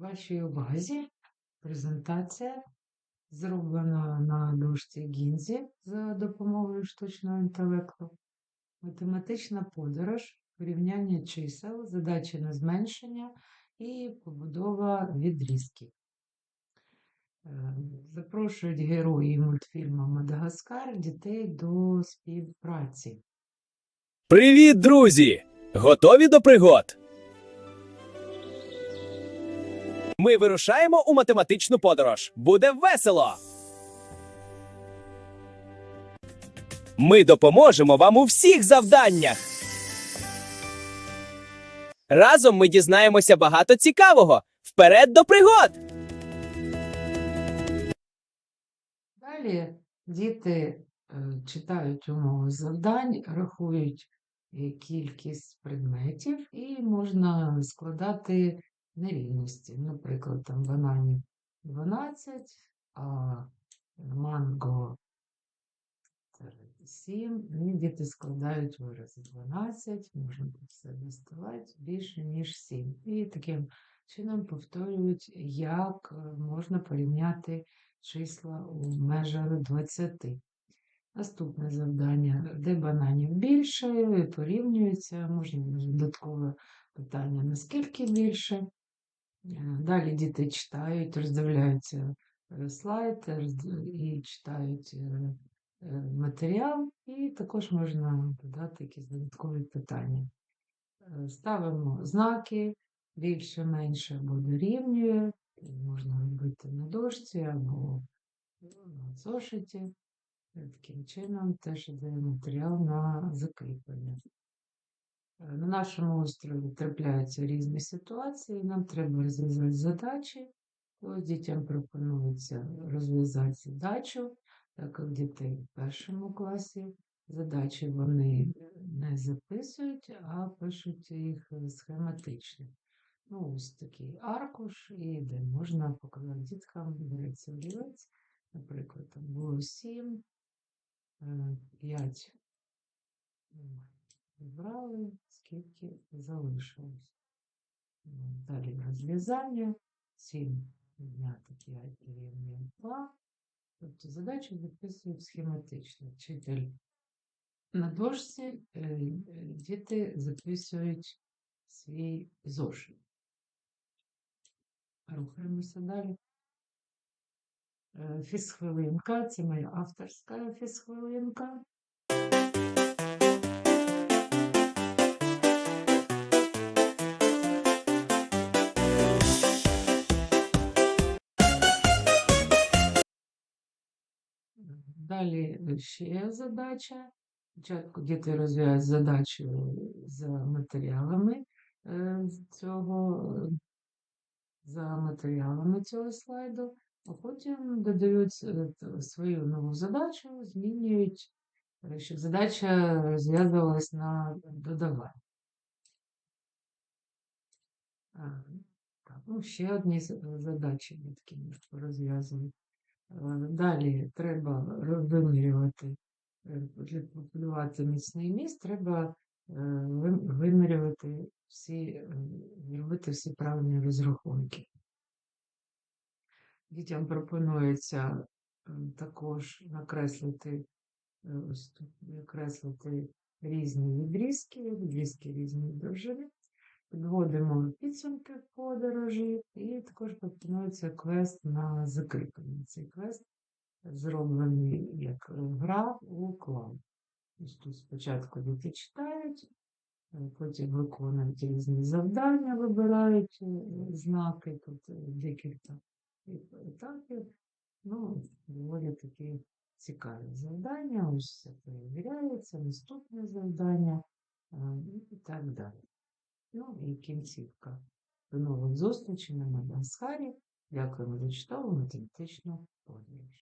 Вашій увазі презентація, зроблена на дошці Гінзі за допомогою штучного інтелекту. Математична подорож, порівняння чисел, задачі на зменшення і побудова відрізків. Е, Запрошують герої мультфільму Мадагаскар дітей до співпраці. Привіт, друзі! Готові до пригод? Ми вирушаємо у математичну подорож. Буде весело! Ми допоможемо вам у всіх завданнях. Разом ми дізнаємося багато цікавого. Вперед до пригод! Далі діти е, читають умови завдань, рахують е, кількість предметів і можна складати нерівності. Наприклад, там бананів 12, а манго 7. І діти складають вирази 12, можна все доставати більше, ніж 7. І таким чином повторюють, як е, можна порівняти числа у межах 20. Наступне завдання, де бананів більше, порівнюється, можна додаткове питання, наскільки більше. Е, Далі діти читають, роздивляються е, слайд і читають матеріал, і також можна додати якісь додаткові питання. Ставимо знаки більше, менше або дорівнює. Можна робити на дошці або на зошиті. Таким чином теж йде матеріал на закріплення. На нашому острові трапляються різні ситуації, нам треба розв'язати задачі. Ось дітям пропонується розв'язати задачу, так як дітей в першому класі задачі вони не записують, а пишуть їх схематично. Ну, ось такий аркуш, і де можна показати діткам, береться олівець, наприклад, там було 7, 5 Брали, скільки залишилось. Далі розв'язання. 7 відняти 5 дорівнює 2. Тобто задачу записують схематично. Вчитель на дошці, е, діти записують свій зошит. Рухаємося далі. Е, Фізхвилинка, це моя авторська фізхвилинка. Далі ще задача. Спочатку діти розв'язують задачу за матеріалами е, цього, за матеріалами цього слайду, а потім додають свою нову задачу, змінюють, щоб задача розв'язувалась на додавання. Ну, ще одні задачі дітки розв'язують. Е, Далі треба вимірювати, е, для популювати міцний міст, треба е, вимірювати всі, е, робити всі правильні розрахунки. Дітям пропонується е, також накреслити, е, накреслити різні відрізки, відрізки різної довжини. Підводимо підсумки подорожі і також пропонується квест на закріплення. Цей квест зроблений як гра у клан. Тут спочатку діти читають, е, потім виконують різні завдання, вибирають е, знаки, тут е, декілька етапів. Ну, доволі такі цікаві завдання, ось все перевіряється, наступне завдання і так далі. Ну і кінцівка. До нових зустрічей на Мадагаскарі. Дякуємо за чудову математичну подорож.